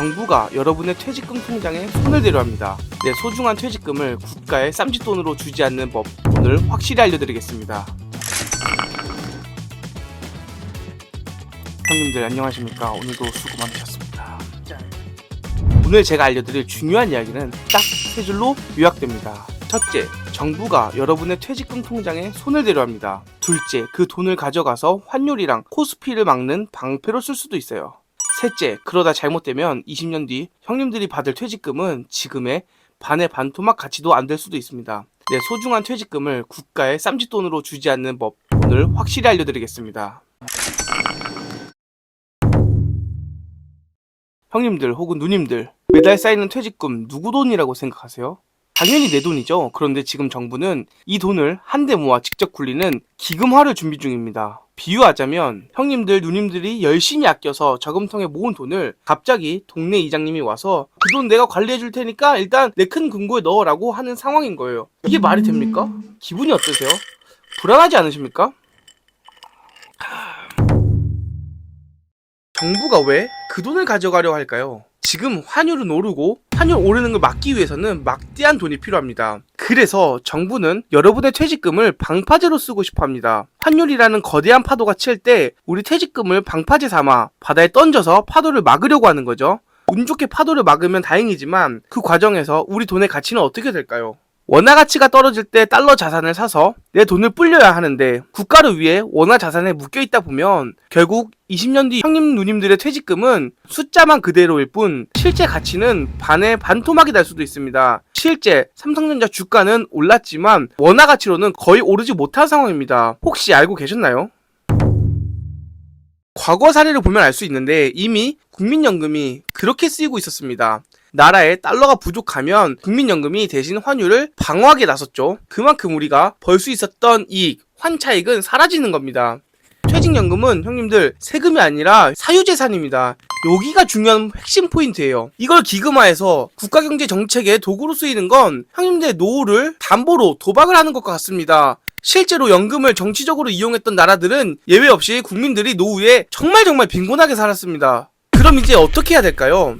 정부가 여러분의 퇴직금 통장에 손을 대려 합니다. 내 소중한 퇴직금을 국가에 쌈짓돈으로 주지 않는 법 오늘 확실히 알려드리겠습니다. 형님들 안녕하십니까? 오늘도 수고 많으셨습니다. 오늘 제가 알려드릴 중요한 이야기는 딱 세 줄로 요약됩니다. 첫째, 정부가 여러분의 퇴직금 통장에 손을 대려 합니다. 둘째, 그 돈을 가져가서 환율이랑 코스피를 막는 방패로 쓸 수도 있어요. 셋째, 그러다 잘못되면 20년 뒤 형님들이 받을 퇴직금은 지금의 반의 반토막 가치도 안 될 수도 있습니다. 내 소중한 퇴직금을 국가에 쌈짓돈으로 주지 않는 법 오늘 확실히 알려드리겠습니다. 형님들 혹은 누님들 매달 쌓이는 퇴직금 누구 돈이라고 생각하세요? 당연히 내 돈이죠. 그런데 지금 정부는 이 돈을 한데 모아 직접 굴리는 기금화를 준비 중입니다. 비유하자면 형님들 누님들이 열심히 아껴서 저금통에 모은 돈을 갑자기 동네 이장님이 와서 그 돈 내가 관리해 줄 테니까 일단 내 큰 금고에 넣어라고 하는 상황인 거예요. 이게 말이 됩니까? 기분이 어떠세요? 불안하지 않으십니까? 정부가 왜 그 돈을 가져가려 할까요? 지금 환율은 오르고 환율 오르는 걸 막기 위해서는 막대한 돈이 필요합니다. 그래서 정부는 여러분의 퇴직금을 방파제로 쓰고 싶어 합니다. 환율이라는 거대한 파도가 칠 때 우리 퇴직금을 방파제 삼아 바다에 던져서 파도를 막으려고 하는 거죠. 운 좋게 파도를 막으면 다행이지만 그 과정에서 우리 돈의 가치는 어떻게 될까요? 원화 가치가 떨어질 때 달러 자산을 사서 내 돈을 불려야 하는데 국가를 위해 원화 자산에 묶여 있다 보면 결국 20년 뒤 형님 누님들의 퇴직금은 숫자만 그대로일 뿐 실제 가치는 반의 반토막이 날 수도 있습니다. 실제 삼성전자 주가는 올랐지만 원화 가치로는 거의 오르지 못한 상황입니다. 혹시 알고 계셨나요? 과거 사례를 보면 알 수 있는데 이미 국민연금이 그렇게 쓰이고 있었습니다. 나라에 달러가 부족하면 국민연금이 대신 환율을 방어하게 나섰죠. 그만큼 우리가 벌 수 있었던 이익, 환차익은 사라지는 겁니다. 퇴직연금은 형님들 세금이 아니라 사유재산입니다. 여기가 중요한 핵심 포인트예요. 이걸 기금화해서 국가경제 정책의 도구로 쓰이는 건 형님들의 노후를 담보로 도박을 하는 것과 같습니다. 실제로 연금을 정치적으로 이용했던 나라들은 예외 없이 국민들이 노후에 정말 정말 빈곤하게 살았습니다. 그럼 이제 어떻게 해야 될까요?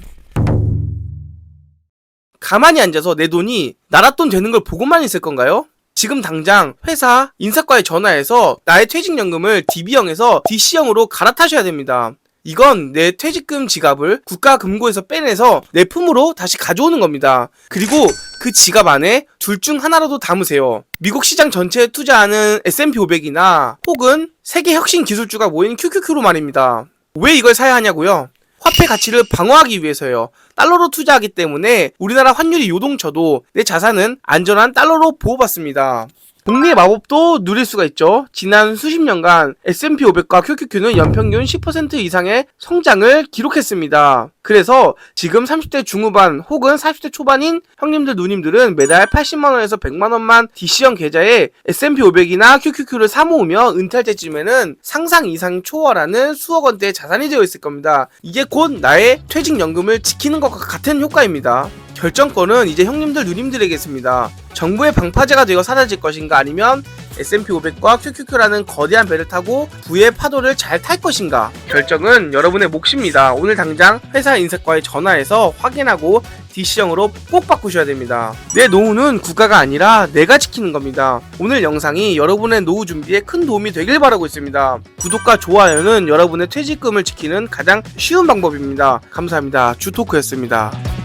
가만히 앉아서 내 돈이 나라 돈 되는 걸 보고만 있을 건가요? 지금 당장 회사 인사과에 전화해서 나의 퇴직연금을 DB형에서 DC형으로 갈아타셔야 됩니다. 이건 내 퇴직금 지갑을 국가 금고에서 빼내서 내 품으로 다시 가져오는 겁니다. 그리고 그 지갑 안에 둘 중 하나라도 담으세요. 미국 시장 전체에 투자하는 S&P 500이나 혹은 세계 혁신 기술주가 모인 QQQ로 말입니다. 왜 이걸 사야 하냐고요? 화폐 가치를 방어하기 위해서요. 달러로 투자하기 때문에 우리나라 환율이 요동쳐도 내 자산은 안전한 달러로 보호받습니다. 복리의 마법도 누릴 수가 있죠. 지난 수십 년간 S&P 500과 QQQ는 연평균 10% 이상의 성장을 기록했습니다. 그래서 지금 30대 중후반 혹은 40대 초반인 형님들 누님들은 매달 80만원에서 100만원만 DC형 계좌에 S&P 500이나 QQQ를 사모으며 은퇴할 때쯤에는 상상 이상 초월하는 수억 원대의 자산이 되어 있을 겁니다. 이게 곧 나의 퇴직연금을 지키는 것과 같은 효과입니다. 결정권은 이제 형님들 누님들에게 있습니다. 정부의 방파제가 되어 사라질 것인가 아니면 S&P 500과 QQQ라는 거대한 배를 타고 부의 파도를 잘 탈 것인가 결정은 여러분의 몫입니다. 오늘 당장 회사 인사과에 전화해서 확인하고 DC형으로 꼭 바꾸셔야 됩니다. 내 노후는 국가가 아니라 내가 지키는 겁니다. 오늘 영상이 여러분의 노후 준비에 큰 도움이 되길 바라고 있습니다. 구독과 좋아요는 여러분의 퇴직금을 지키는 가장 쉬운 방법입니다. 감사합니다. 주토크였습니다.